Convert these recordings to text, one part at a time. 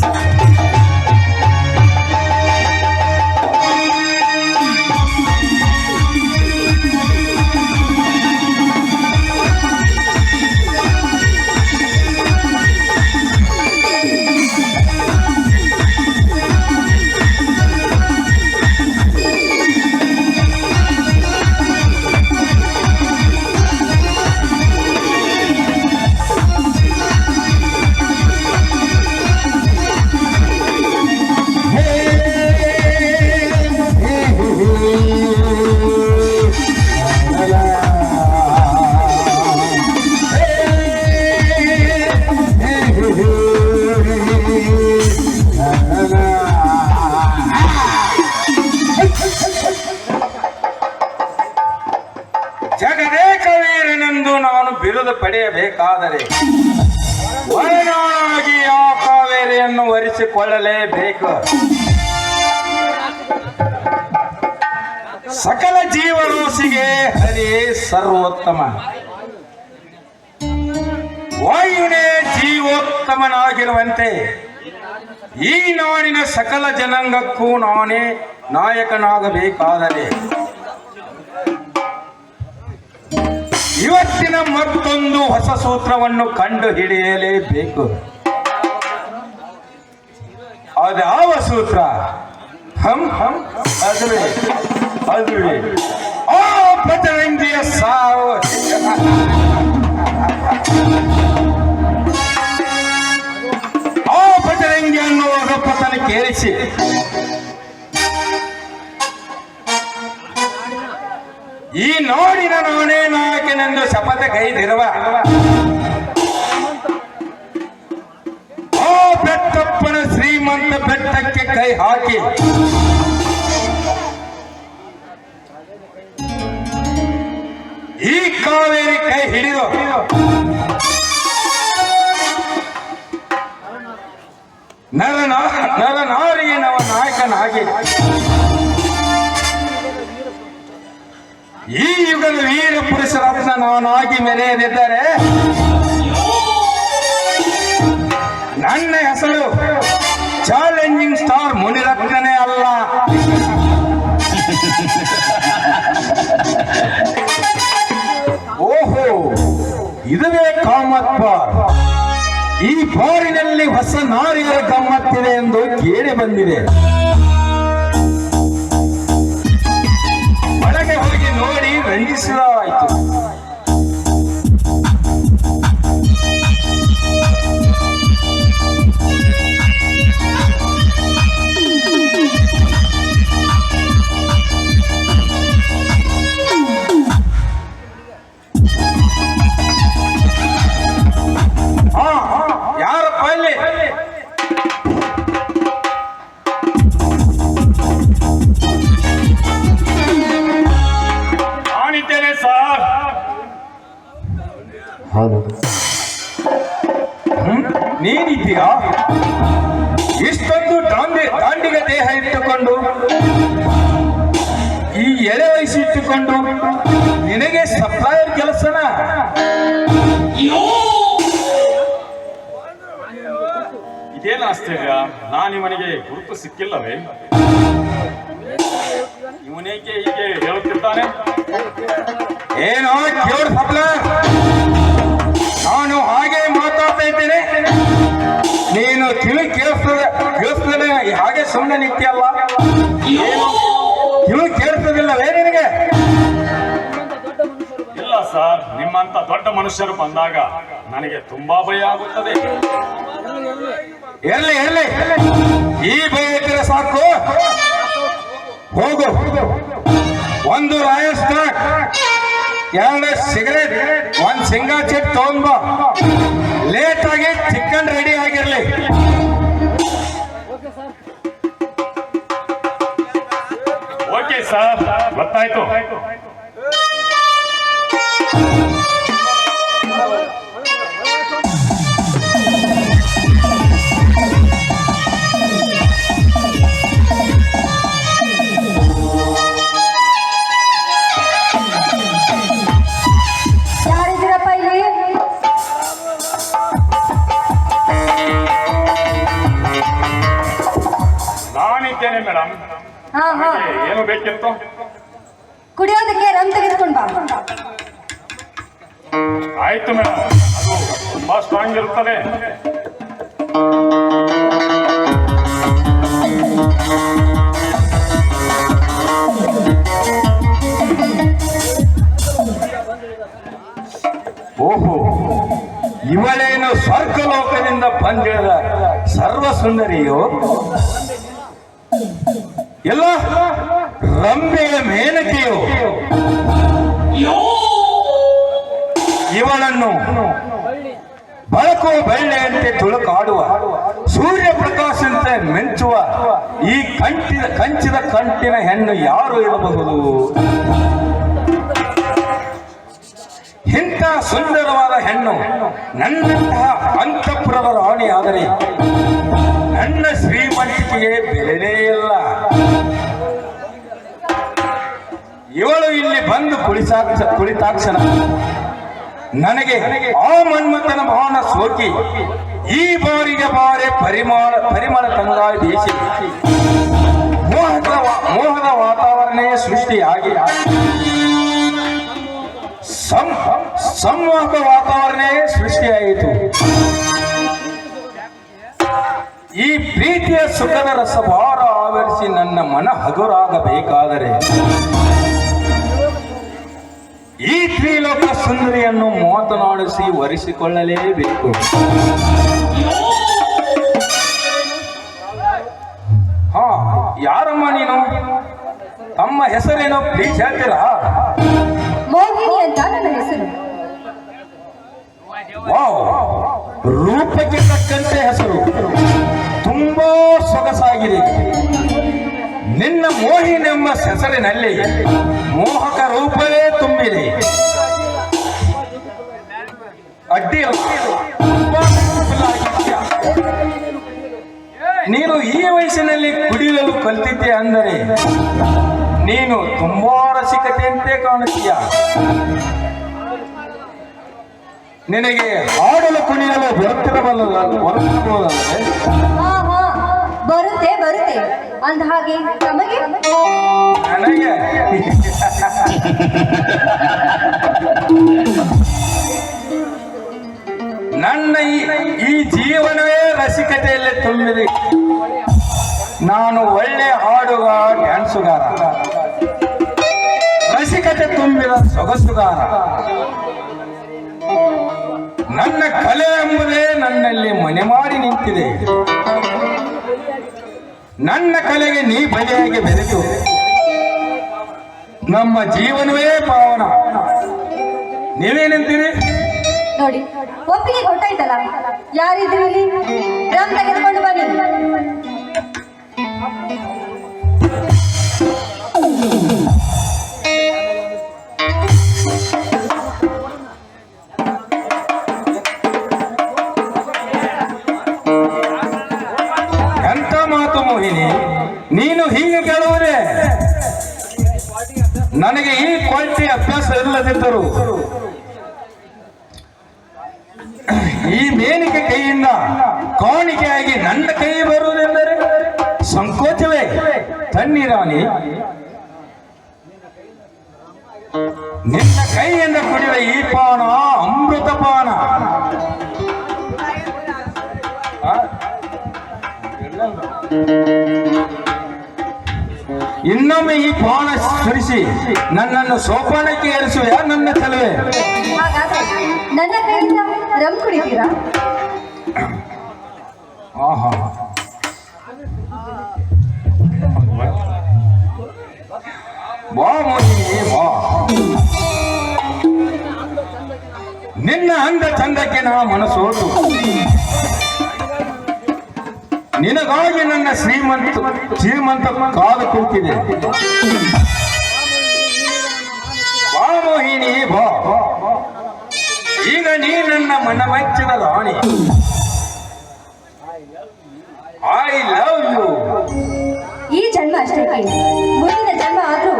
Yes. ಸರ್ವೋತ್ತಮ. ವಾಯುನೇ ಜೀವೋತ್ತಮನಾಗಿರುವಂತೆ ಈ ನಾಡಿನ ಸಕಲ ಜನಾಂಗಕ್ಕೂ ನಾನೇ ನಾಯಕನಾಗಬೇಕಾದರೆ. ಇವತ್ತಿನ ಮತ್ತೊಂದು ಹೊಸ ಸೂತ್ರವನ್ನು ಕಂಡು ಹಿಡಿಯಲೇಬೇಕು ಅದ್ಯಾವ ಸೂತ್ರ? ಹಂ ಹಂ, ಅದುವೆ ಅದುವೆ. ಆ ಪತರಂಗಿಯ ಸಾವು. ಆ ಪತರಂಗಿ ಅನ್ನುವಾಗ ಪತನ ಕೇಳಿಸಿ. ಈ ನೋಡಿನ ನಾನೇ ನಾಯಕನೆಂದು ಶಪಥ ಕೈದಿರುವ ಓ ಬೆಟ್ಟಪ್ಪನ ಶ್ರೀಮಂತ ಬೆಟ್ಟಕ್ಕೆ ಕೈ ಹಾಕಿ ಕಾವೇರಿ ಕೈ ಹಿಡಿದು. ನರನ ನರನಾರಿಗೆ ನವ ನಾಯಕನಾಗಿ. ಈ ಯುಗದ ವೀರ ಪುರುಷರತ್ನ ನಾನಾಗಿ ಮೆರೆಯದಿದ್ದರೆ ಬಾರಿನಲ್ಲಿ ಹೊಸ ನಾರಿಯರ ಗಮ್ಮತ್ತಿದೆ ಎಂದು ಕೇಳಿ ಬಂದಿದೆ. ಆಶ್ಚರ್ಯ ನಾನು ಇವನಿಗೆ ಗುರುತು ಸಿಕ್ಕಿಲ್ಲವೇ? ಇವನೇಕೆ ಹೀಗೆ ಹೇಳುತ್ತಿದ್ದಾನೆ? ಏನೋ ಕೇಳು ಸಪ್ಲ. ನಾನು ಹಾಗೆ ಮಾತಾಡ್ತಾ ಇದ್ದೇನೆ. ನೀನು ತಿಳಿ ಕೇಳಿಸ್ತದೆ ಕೇಳಿಸ್ತದೆ. ಹಾಗೆ ಸುಮ್ಮನೆ ನಿಂತಿಯಲ್ಲ. ತಿಳಿ ಕೇಳಿಸ್ತದಿಲ್ಲವೇ ನಿನಗೆ? ಇಲ್ಲ ಸರ್ ನಿಮ್ಮಂತ ದೊಡ್ಡ ಮನುಷ್ಯರು ಬಂದಾಗ ನನಗೆ ತುಂಬಾ ಭಯ ಆಗುತ್ತದೆ. ಎಲ್ಲಿ ಎಲ್ಲಿ? ಈ ಬೇಕಿದ್ರೆ ಸಾಕು. ಹೋಗು. ಒಂದು ರಾಯಸ್ ಎರಡು ಸಿಗರೇಟ್, ಒಂದ್ ಸಿಂಗಾ ಚಿಟ್ ತಗೊಂಡ್ ಲೇಟ್ ಆಗಿ ಚಿಕನ್ ರೆಡಿ ಆಗಿರ್ಲಿ. ಓಕೆ ಸರ್ ಗೊತ್ತಾಯ್ತು. ಇದ್ದೇನೆ ಮೇಡಮ್. ಹಾ ಹಾ. ಏನು ಬೇಕಿತ್ತು? ಕುಡಿಯೋದಕ್ಕೆ ರಮ್ ತೆಗೆದುಕೊಂಡು ಬಾ. ಆಯ್ತು ಮೇಡಮ್. ಅದು ತುಂಬಾ ಸ್ಟ್ರಾಂಗ್ ಇರುತ್ತದೆ. ಓಹೋ ಇವಳೇನು ಸ್ವರ್ಗಲೋಕದಿಂದ ಬಂದಿಳಿದ ಸರ್ವ ಸುಂದರಿಯೋ ಎಲ್ಲ ರಂಬೆಯ ಮೇನಕೆಯು ಇವಳನ್ನು ಬಳಕು ಬೆಳ್ಳೆಯಂತೆ ತುಳುಕಾಡುವ ಸೂರ್ಯ ಪ್ರಕಾಶಂತೆ ಮೆಂಚುವ ಈ ಕಂಟಿದ ಕಂಚಿದ ಕಂಟಿನ ಹೆಣ್ಣು ಯಾರು ಇರಬಹುದು? ಇಂಥ ಸುಂದರವಾದ ಹೆಣ್ಣು ನನ್ನಂತಹ ಅಂತಃಪುರದ ರಾಣಿ ಆದರೆ ನನ್ನ ಶ್ರೀಮಂತಿಕೆಗೆ ಬೆಲೆನೇ ಇಲ್ಲ. ಇವಳು ಇಲ್ಲಿ ಬಂದು ಕುಳಿಸಾಕ್ಷ ಕುಳಿತಾಕ್ಷಣ. ನನಗೆ ಆ ಮನ್ಮಥನ ಭಾವನ ಸೋಕಿ, ಈ ಬಾರಿಗೆ ಬಾರೆ ಪರಿಮಳ ಪರಿಮಳ ತಂಗಾಳಿ ದೇಶ ಮೋಹದ ಮೋಹದ ವಾತಾವರಣವೇ ಸೃಷ್ಟಿಯಾಗಿ. ಸಂವಾದ ವಾತಾವರಣೇ ಸೃಷ್ಟಿಯಾಯಿತು. ಈ ಪ್ರೀತಿಯ ಸುಖದ ರಸಭಾರ ಆವರಿಸಿ ನನ್ನ ಮನ ಹಗುರಾಗಬೇಕಾದರೆ ಈ ತ್ರಿಲೋಕ ಸುಂದರಿಯನ್ನು ಮಾತನಾಡಿಸಿ ಒರೆಸಿಕೊಳ್ಳಲೇಬೇಕು ಹಾ ಯಾರಮ್ಮ ನೀನು? ತಮ್ಮ ಹೆಸರೇನು ಪ್ಲೀಸ್ ಹೇಳ್ತೀರಾ? ವಾವ್ ರೂಪಕ್ಕೆ ತಕ್ಕಂತೆ ಹೆಸರು. ತುಂಬಾ ಸೊಗಸಾಗಿದೆ. ನಿನ್ನ ಮೋಹಿನೆಂಬ ಹೆಸರಿನಲ್ಲಿ ಮೋಹಕ ರೂಪವೇ ತುಂಬಿದೆ. beautiful ನೀನು ಈ ವಯಸ್ಸಿನಲ್ಲಿ ಕುಡಿಯಲು ಕಲ್ತಿದ್ದೆ ಅಂದರೆ ನೀನು ತುಂಬಾ ರಸಿಕತೆಯಂತೆ ಕಾಣುತ್ತೀಯ? ನಿನಗೆ ಹಾಡಲು ಕುಣಿಯಲು ಬರುತ್ತಿರಬಲ್ಲ ಹಾ. ಬರುತ್ತೆ ಬರುತ್ತೆ. ಅಂದ ಹಾಗೆ ನಮಗೆ ನನ್ನ ಈ ಜೀವನವೇ ರಸಿಕತೆಯಲ್ಲಿ ತುಂಬಿದೆ. ನಾನು ಒಳ್ಳೆ ಹಾಡುವ ಡ್ಯಾನ್ಸುಗಾರ. ರಸಿಕತೆ ತುಂಬಿದ ಸೊಗಸುಗಾರ. ನನ್ನ ಕಲೆ ಎಂಬುದೇ ನನ್ನಲ್ಲಿ ಮನೆ ಮಾಡಿ ನಿಂತಿದೆ. ನನ್ನ ಕಲೆಗೆ ನೀ ಬಯಾಗಿ ಬೆರೆತು ನಮ್ಮ ಜೀವನವೇ ಪಾವನ. ನೀವೇನಂತೀರಿ ನೋಡಿ, ಒಪ್ಪಿಗೆ ಕೊಟ್ಟಾಯ್ತಲ್ಲ? ಯಾರಿದ್ದೀರಿ ಇಲ್ಲಿ? ರಮ್ ತೆಗೆದುಕೊಂಡು ಬನ್ನಿ. ನನಗೆ ಈ ಕ್ವಾಲಿಟಿ ಅಭ್ಯಾಸ ಇಲ್ಲದಿದ್ದರು ಈ ಮೇನಿಕೆ ಕೈಯಿಂದ ಕಾಣಿಕೆಯಾಗಿ ನನ್ನ ಕೈ ಬರುವುದೆಂದರೆ ಸಂಕೋಚವೇ. ತಣ್ಣೀರಾಣಿ ನಿನ್ನ ಕೈಯಿಂದ ಕುಡಿಯುವ ಈ ಪಾನ, ಅಮೃತ ಪಾನ? ಇನ್ನೊಮ್ಮೆ ಈ ಪಾನ ಸುರಿಸಿ ನನ್ನನ್ನು ಸೋಪಾನಕ್ಕೆ ಏರಿಸುವ ನನ್ನ ತಲುವೆ ನನ್ನ ಕೈಯಿಂದ ರಮ್ ಕುಡಿತೀರಾ? ಆಹಾ. ಬಾ ಮೋಹಿನಿ ಬಾ. ನಿನ್ನ ಅಂದ ಚಂದಕ್ಕೆ ನಾ ಮನಸೋತು ನಿನಗಾಗಿ ನನ್ನ ಶ್ರೀಮಂತ ಶ್ರೀಮಂತ ಕಾದು ಕುಂತಿದೆ. ಬಾ ಮೋಹಿನಿ, ಬಾ. ಈಗ ನೀ ನನ್ನ ಮನಮೆಚ್ಚಿದ ರಾಣಿ. ಐ ಲವ್ ಯು ಈ ಜನ್ಮ ಅಷ್ಟೇ ಮುಂದಿನ ಜನ್ಮ ಆದ್ರೂ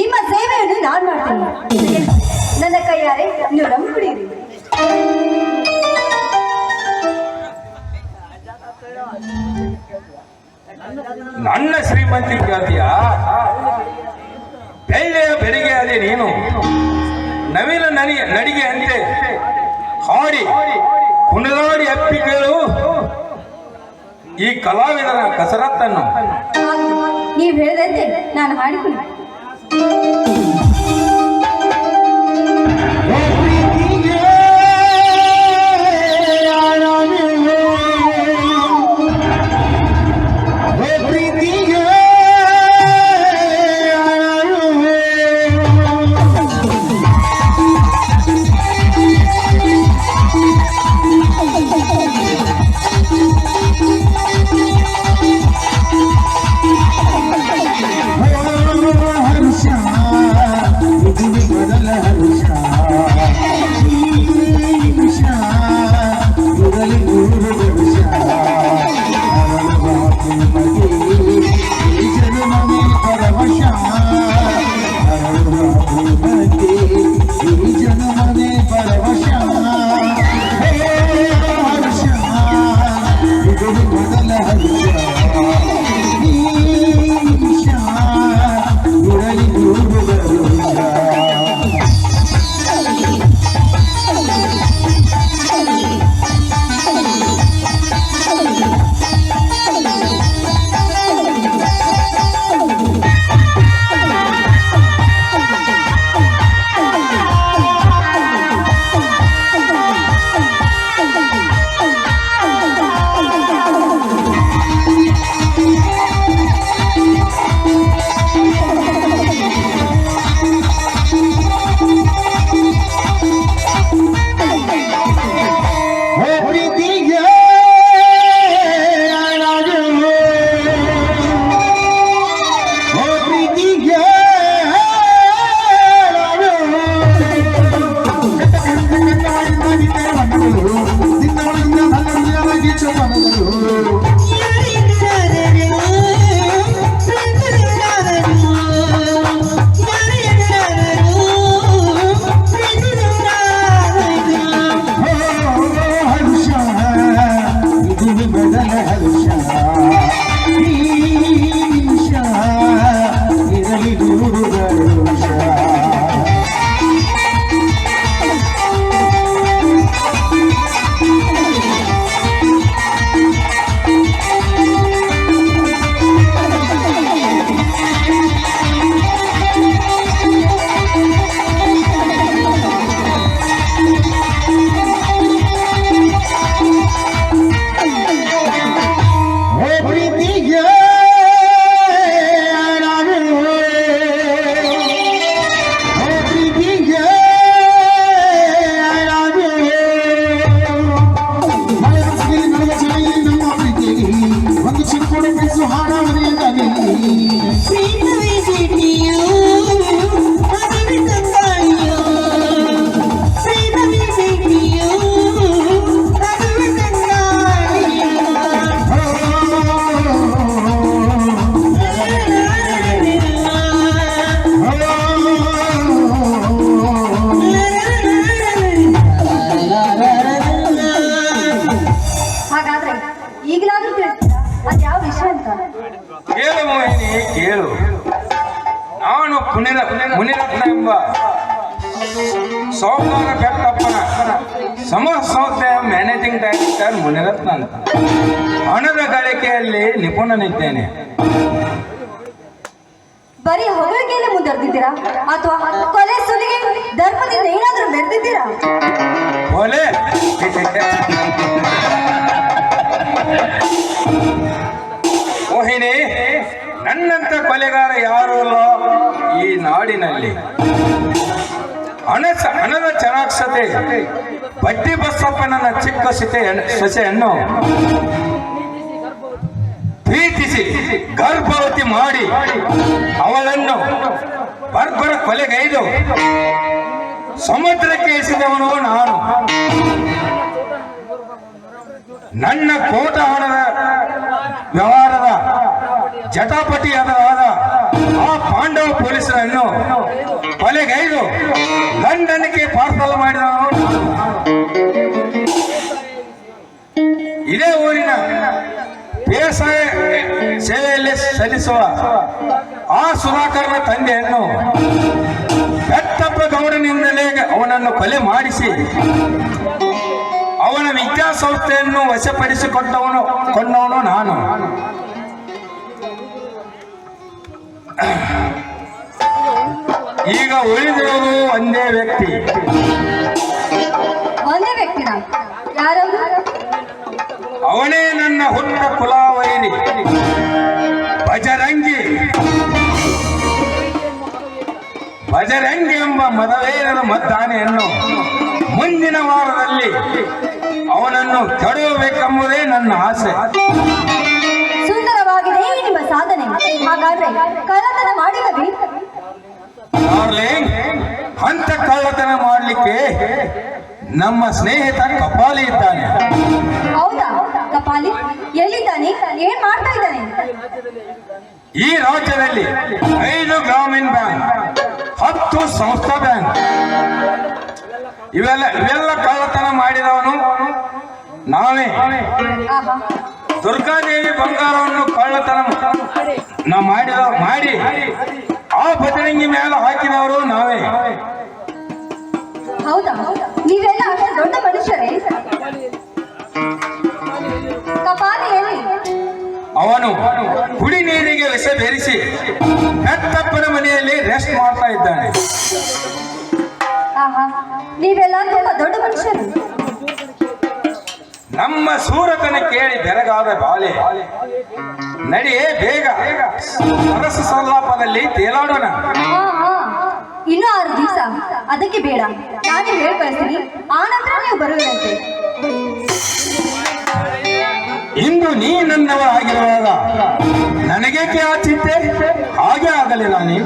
ನಿಮ್ಮ ಸೇವೆಯನ್ನು ನಾನು ಮಾಡ್ತೀನಿ. ನನ್ನ ಕೈಯಾರೆ ನೀವು ರಮ್ ಕುಡಿಯಿರಿ. ನನ್ನ ಶ್ರೀಮಂತಿ ಕೇಳ್ತೀಯ ಬೆಳ್ಳೆಯ ಬೆಳಿಗ್ಗೆ ಅದೇ ನೀನು, ನವೀನ ನನಿ ನಡಿಗೆ ಅಂತೆ ಹಾಡಿ, ಕುಣಿದಾಡಿ ಅಪ್ಪಿ ಕೇಳು. ಈ ಕಲಾವಿದರ ಕಸರತ್ತನ್ನು. ನೀವು ಹೇಳಿದಂತೆ ನಾನು ಹಾಡಿದ್ದೀನಿ ಒಂದು ಸೋಮವಾರ ಬೆಟ್ಟಪ್ಪನ ಸಮೂಹ ಸಂಸ್ಥೆಯ ಮ್ಯಾನೇಜಿಂಗ್ ಡೈರೆಕ್ಟರ್ ಮುನಿರತ್ನ ಅಂತ. ಹಣದ ಗಳಿಕೆಯಲ್ಲಿ ನಿಪುಣನಿದ್ದೇನೆ. ಬರೀ ಹೊಗಳಿಕೆಯಲ್ಲಿ ಮುಂದುವರೆದಿದ್ದೀರಾ ಅಥವಾ ಕೊಲೆ ಸುಲಿಗೆ ಧರ್ಮದಿಂದ ಏನಾದರೂ ಬೆರ್ತಿದ್ದೀರಾ ಒಲೆ ಮೋಹಿನಿ ನನ್ನಂತ ಕೊಲೆಗಾರ ಯಾರು ಅಲ್ಲ ಈ ನಾಡಿನಲ್ಲಿ? ಹಣ ಹಣದ ಚರಾಕ್ಷತೆ ಬಡ್ಡಿ ಬಸಪ್ಪನ ಚಿಕ್ಕ ಸಿತೆ ಸೊಸೆಯನ್ನು ಪ್ರೀತಿಸಿ, ಗರ್ಭವತಿ ಮಾಡಿ ಅವಳನ್ನು ಬರ್ಬರ ಕೊಲೆಗೈದು ಸಮುದ್ರಕ್ಕೆ ಎಸೆದವನು ನಾನು. ನನ್ನ ಕೋಟ ಹಣದ ವ್ಯವಹಾರದ ಜಟಾಪಟಿಯಾದ ಆ ಪಾಂಡವ ಪೊಲೀಸರನ್ನು ಕೊಲೆಗೈದು ಲಂಡನ್ಗೆ ಪಾರ್ಸಲ್ ಮಾಡಿದವನು ನಾನು. ಇದೇ ಊರಿನ ಬೇಸಾಯ ಸೇವೆಯಲ್ಲಿ ಸಲ್ಲಿಸುವ ಆ ಸುಧಾಕರನ ತಂದೆಯನ್ನು ಬೆಟ್ಟಪ್ಪ ಗೌಡನಿಂದಲೇ ಅವನನ್ನು ಕೊಲೆ ಮಾಡಿಸಿ, ಅವನ ವಿದ್ಯಾಸಂಸ್ಥೆಯನ್ನು ವಶಪಡಿಸಿಕೊಂಡವನು ಕೊಂಡವನು ನಾನು ಈಗ ಉಳಿದಿರೋದು ಒಂದೇ ವ್ಯಕ್ತಿ. ಒಂದೇ ವ್ಯಕ್ತಿನ ಯಾರವರು ಅವನೇ ನನ್ನ ಹುಟ್ಟ ಕುಲಾವೈರಿ ಭಜರಂಗಿ. ಭಜರಂಗಿ ಎಂಬ ಮದವೇರನ ಮದ್ದಾನೆಯನ್ನು ಮುಂದಿನ ವಾರದಲ್ಲಿ ಅವನನ್ನು ತಡೆಯಬೇಕೆಂಬುದೇ ನನ್ನ ಆಸೆ. ಸುಂದರವಾಗಿದೆ ನಿಮ್ಮ ಸಾಧನೆ. ಹಾಗಾದ್ರೆ ಅಂತ ಕಳ್ಳತನ ಮಾಡಲಿಕ್ಕೆ ನಮ್ಮ ಸ್ನೇಹಿತ ಕಪಾಲಿ ಇದ್ದಾನೆ. ಹೌದಾ? ಕಪಾಲಿ? ಎಲ್ಲಿದ್ದಾನೆ? ಏನ್ ಮಾಡ್ತಾ ಇದ್ದಾನೆ? ಈ ರಾಜ್ಯದಲ್ಲಿ ಐದು ಗ್ರಾಮೀಣ ಬ್ಯಾಂಕ್ ಹತ್ತು ಸಂಸ್ಥಾ ಬ್ಯಾಂಕ್. ಇವೆಲ್ಲ ಇವೆಲ್ಲ ಕಳ್ಳತನ ಮಾಡಿದವನು ನಾವೇ. ದುರ್ಗಾದೇವಿ ಬಂಗಾರವನ್ನು ಕಳ್ಳತನ ನಾ ಮಾಡಿದ ಮಾಡಿ. ಆ ಬಜರಂಗಿ ಮೇಲೆ ಹಾಕಿದವರು ನಾವೇ. ಹೌದಾ? ನೀವೆಲ್ಲ ಅಷ್ಟು ದೊಡ್ಡ ಮನುಷ್ಯರೇ? ಕಪಾಲಿ ಅವನು ಹುಳಿ ನೀರಿಗೆ ವಿಷ ಬೆರೆಸಿ ಹೆತ್ತಪ್ಪನ ಮನೆಯಲ್ಲಿ ರೆಸ್ಟ್ ಮಾಡ್ತಾ ಇದ್ದಾನೆ. ಆಹಾ ನೀವೆಲ್ಲ ತುಂಬಾ ದೊಡ್ಡ ಮನುಷ್ಯರು. ನಮ್ಮ ಸೂರತನ ಕೇಳಿ ಬೆರಗಾದ ಬಾಲೆ ನಡಿಯೇ ಬೇಗ. ಸರಸ ಸಲ್ಲಾಪದಲ್ಲಿ ತೇಲಾಡೋಣ. ಇನ್ನು ಆರು ದಿವಸ. ಅದಕ್ಕೆ ಬೇಡ. ನಾನೇ ಹೇಳಿ ಕಳಿಸ್ತೀನಿ. ಆ ನಂತರ ನೀವು ಬರುವಿರಂತೆ. ಇಂದು ನೀ ನನ್ನವ ಆಗಿರುವಾಗ ನನಗೇಕೆ ಆ ಚಿಂತೆ? ಹಾಗೆ ಆಗಲಿಲ್ಲ ನೀ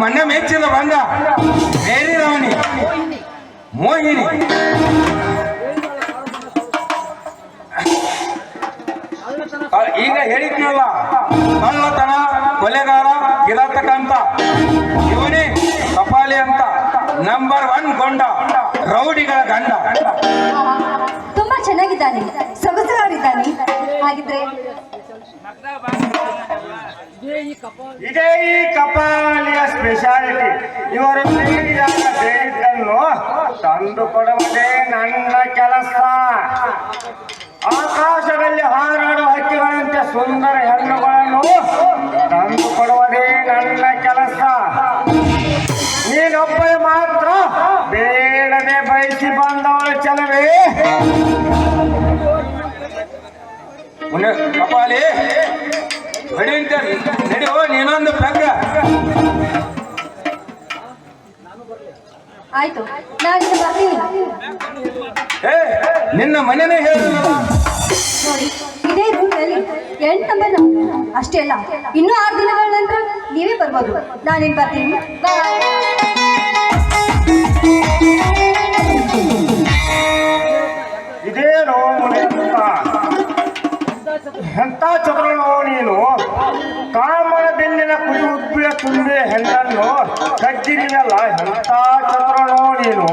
ನನ್ನ ಮನೆ ಮೆಚ್ಚಿದ ಬಂದ ಬೇರೆ ರಾಣಿ. ಮೋಹಿನಿ. ಈಗ ಹೇಳಿದ್ನಲ್ಲ ಕಳ್ಳತನ ಕೊಲೆಗಾರ ಕಿರಾತಕ ಅಂತ ಇವನೇ ಕಪಾಲಿ ಅಂತ. ನಂಬರ್ ಒನ್ ಗೊಂಡ, ರೌಡಿಗಳ ಗಂಡ. ತುಂಬಾ ಚೆನ್ನಾಗಿದ್ದಾನೆ. ಸೊಗಸಾಗಿದ್ದಾನೆ. ಹಾಗಿದ್ರೆ ಇದೇ ಈ ಕಪಾಲಿಯ ಸ್ಪೆಷಾಲಿಟಿ ಇವರು ಬೇಡಿದ್ದನ್ನು ತಂದು ಕೊಡುವುದೇ ನನ್ನ ಕೆಲಸ. ಆಕಾಶದಲ್ಲಿ ಹಾರಾಡುವ ಹಕ್ಕಿಗಳಂತೆ ಸುಂದರ ಹೆಣ್ಣುಗಳನ್ನು ತಂದು ಕೊಡುವುದೇ ನನ್ನ ಕೆಲಸ. ನೀನೊಬ್ಬ ಮಾತ್ರ ಬೇಡದೆ ಬಯಸಿ ಬಂದವಳು ಚಲವೇ. ಕಪಾಲಿ ಹೊಡಿಂತ ನಡೆಯೋ ನೀನೊಂದು ಪೆಗ್ಗ. ಆಯ್ತು. ನಾನು ಬರ್ತೀನಿ. ಏ ನಿನ್ನ ಮನೆನೇ ಹೇಳಿಲ್ಲ ನೋಡಿ ಇದೇ ರೂಮ್ನಲ್ಲಿ ಎಂಟು ನಂಬರ್ ನಮ್ದು. ಅಷ್ಟೇ ಅಲ್ಲ ಇನ್ನೂ ಆರು ದಿನಗಳ ನಂತರ ನೀವೇ ಬರ್ಬೋದು. ನಾನೇನು ಬರ್ತೀನಿ. ಬಾಯ್ ಉಬ್ಬಿಯ ತುಂಬೆ ಹೆಣ್ಣನ್ನು ಕಜ್ಜಿರಿಯಲ್ಲ ಎಂತ ಚತುರನೋ ನೀನು